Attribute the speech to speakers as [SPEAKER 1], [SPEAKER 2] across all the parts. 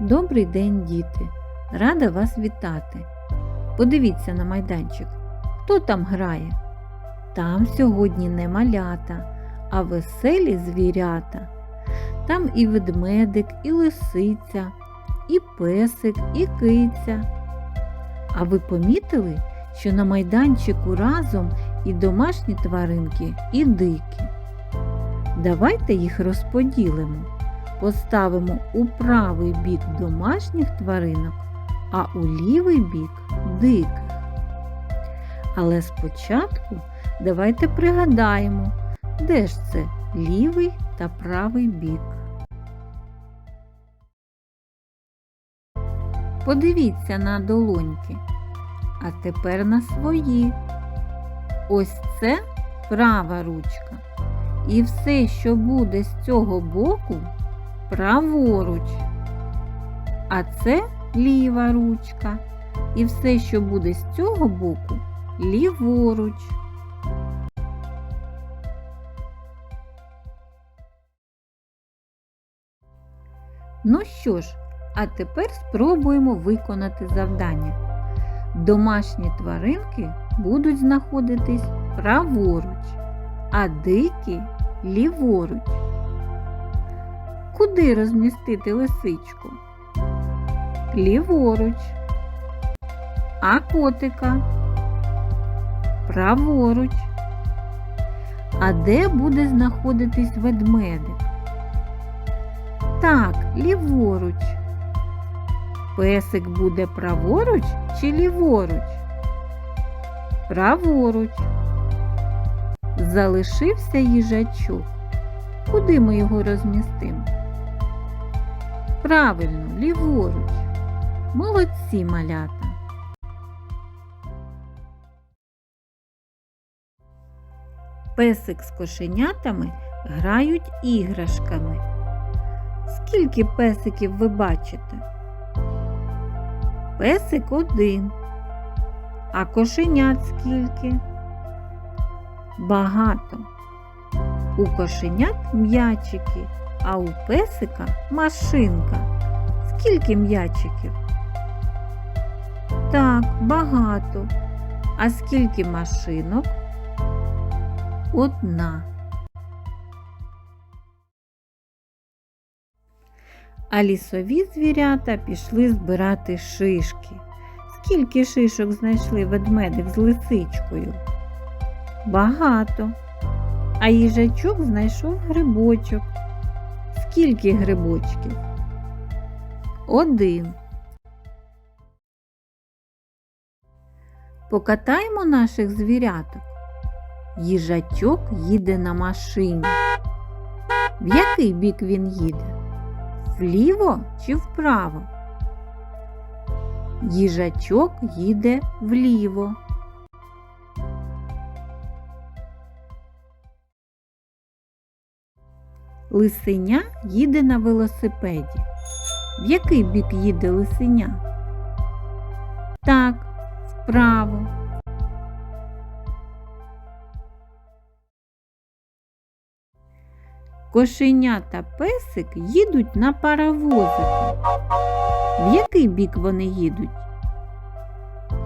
[SPEAKER 1] Добрий день, діти! Рада вас вітати. Подивіться на майданчик. Хто там грає? Там сьогодні не малята, а веселі звірята. Там і ведмедик, і лисиця, і песик, і киця. А ви помітили, що на майданчику разом і домашні тваринки, і дикі? Давайте їх розподілимо. Поставимо у правий бік домашніх тваринок, а у лівий бік диких. Але спочатку давайте пригадаємо, де ж це лівий та правий бік. Подивіться на долоньки, а тепер на свої. Ось це права ручка. І все, що буде з цього боку, праворуч. А це ліва ручка. І все, що буде з цього боку, ліворуч. Ну що ж, а тепер спробуємо виконати завдання. Домашні тваринки будуть знаходитись праворуч, а дикі ліворуч. Куди розмістити лисичку? Ліворуч. А котика? Праворуч. А де буде знаходитись ведмедик? Так, ліворуч. Песик буде праворуч чи ліворуч? Праворуч. Залишився їжачок. Куди ми його розмістимо? Правильно, ліворуч. Молодці малята. Песик з кошенятами грають іграшками. Скільки песиків ви бачите? Песик один. А кошенят скільки? Багато. У кошенят м'ячики, а у песика машинка. Скільки м'ячиків? Так, багато. А скільки машинок? Одна. А лісові звірята пішли збирати шишки. Скільки шишок знайшли ведмедик з лисичкою? Багато. А їжачок знайшов грибочок. Скільки грибочків? Один. Покатаємо наших звіряток. Їжачок їде на машині. В який бік він їде? Вліво чи вправо? Їжачок їде вліво. Лисеня їде на велосипеді. В який бік їде лисеня? Так, вправо. Кошеня та песик їдуть на паровозику. В який бік вони їдуть?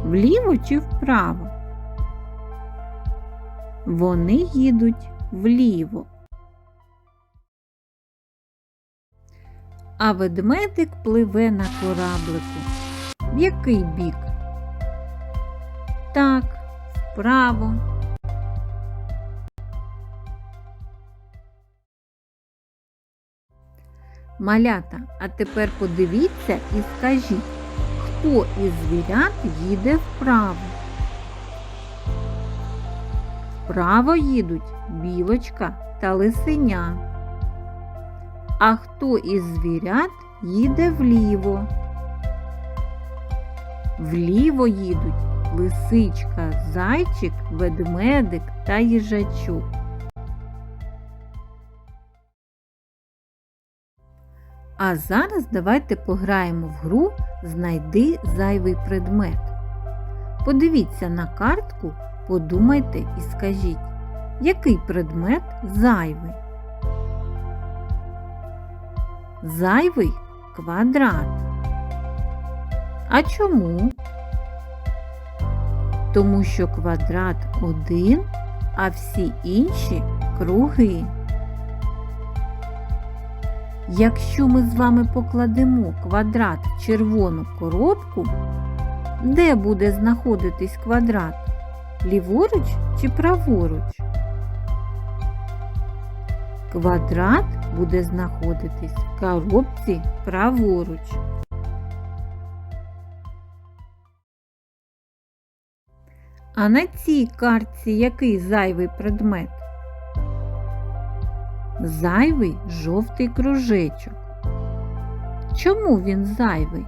[SPEAKER 1] Вліво чи вправо? Вони їдуть вліво. А ведмедик пливе на кораблику. В який бік? Так, вправо. Малята, а тепер подивіться і скажіть, хто із звірят їде вправо? Вправо їдуть білочка та лисеня. А хто із звірят їде вліво? Вліво їдуть лисичка, зайчик, ведмедик та їжачок. А зараз давайте пограємо в гру Знайди зайвий предмет. Подивіться на картку, подумайте і скажіть, який предмет зайвий? Зайвий квадрат. А чому? Тому що квадрат один, а всі інші круги. Якщо ми з вами покладемо квадрат в червону коробку, де буде знаходитись квадрат? Ліворуч чи праворуч? Квадрат буде знаходитись в коробці праворуч. А на цій картці який зайвий предмет? Зайвий жовтий кружечок. Чому він зайвий?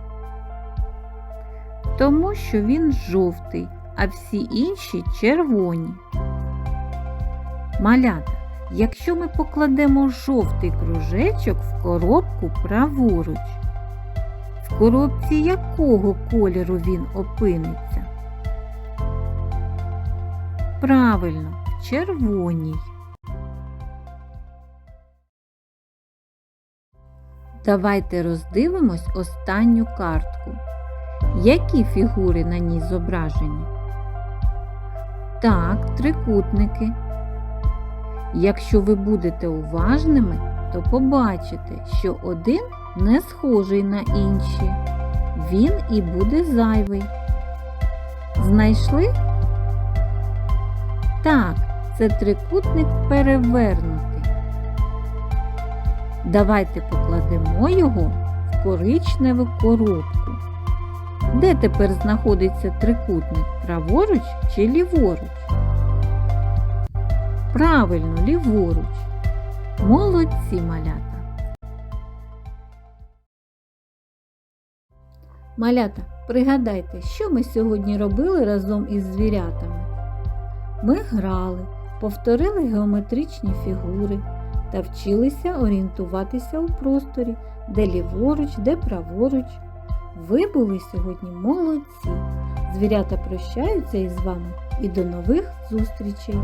[SPEAKER 1] Тому що він жовтий, а всі інші червоні. Малята, якщо ми покладемо жовтий кружечок в коробку праворуч, в коробці якого кольору він опиниться? Правильно, в червоній. Давайте роздивимось останню картку. Які фігури на ній зображені? Так, трикутники. Якщо ви будете уважними, то побачите, що один не схожий на інші. Він і буде зайвий. Знайшли? Так, це трикутник перевернутий. Давайте покладемо його в коричневу коробку. Де тепер знаходиться трикутник? Праворуч чи ліворуч? Правильно, ліворуч. Молодці малята. Малята, пригадайте, що ми сьогодні робили разом із звірятами. Ми грали, повторили геометричні фігури та вчилися орієнтуватися у просторі, де ліворуч, де праворуч. Ви були сьогодні молодці. Звірята прощаються із вами і до нових зустрічей!